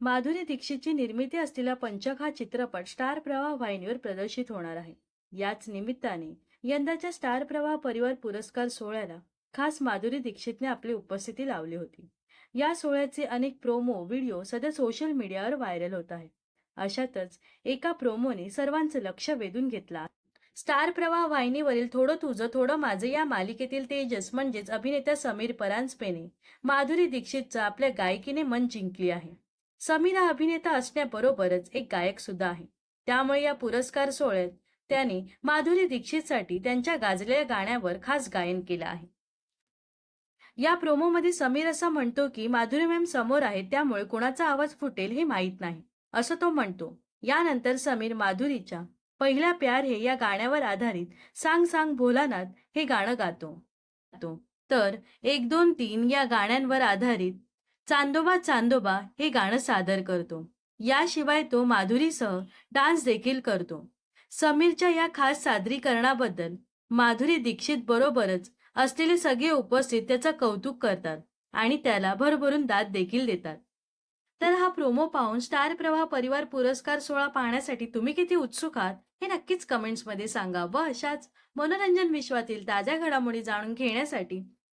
माधुरी दीक्षितची निर्मिती असलेला पंचक हा चित्रपट स्टार प्रवाह वाहिनीवर प्रदर्शित होणार आहे. याच निमित्ताने यंदाच्या स्टार प्रवाह परिवार पुरस्कार सोहळ्याला खास माधुरी दीक्षितने आपली उपस्थिती लावली होती. या सोहळ्याचे अनेक प्रोमो व्हिडिओ सध्या सोशल मीडियावर व्हायरल होत आहे. अशातच एका प्रोमोने सर्वांचं लक्ष वेधून घेतला. स्टार प्रवाह वाहिनीवरील थोडं तुझं थोडं माझं या मालिकेतील तेजस म्हणजेच अभिनेता समीर परांजपेने माधुरी दीक्षितचं आपल्या गायकीने मन जिंकली आहे. समीर हा अभिनेता असण्याबरोबरच एक गायक सुद्धा आहे. त्यामुळे या पुरस्कार सोहळ्यात त्याने माधुरी दीक्षितसाठी त्यांच्या गाजलेल्या गाण्यावर खास गायन केलं आहे. या प्रोमोमध्ये समीर असं म्हणतो की माधुरी मॅम समोर आहे त्यामुळे कोणाचा आवाज फुटेल हे माहीत नाही. असं तो म्हणतो. यानंतर समीर माधुरीच्या पहिला प्यार हे या गाण्यावर आधारित सांग सांग भोलानाथ हे गाणं गातो. तर एक दोन तीन या गाण्यांवर आधारित चांदोबा चांदोबा हे गाणं सादर करतो. याशिवाय तो माधुरीसह डान्स देखील करतो. समीरच्या या खास सादरीकरणाबद्दल माधुरी दीक्षित बरोबरच असलेले सगळे उपस्थित त्याचं कौतुक करतात आणि त्याला भरभरून दाद देखील देतात. तर हा प्रोमो पाहून स्टार प्रवाह परिवार पुरस्कार सोहळा पाहण्यासाठी तुम्ही किती उत्सुक आहात हे नक्कीच कमेंट्समध्ये सांगा व अशाच मनोरंजन विश्वातील ताज्या घडामोडी जाणून घेण्यासाठी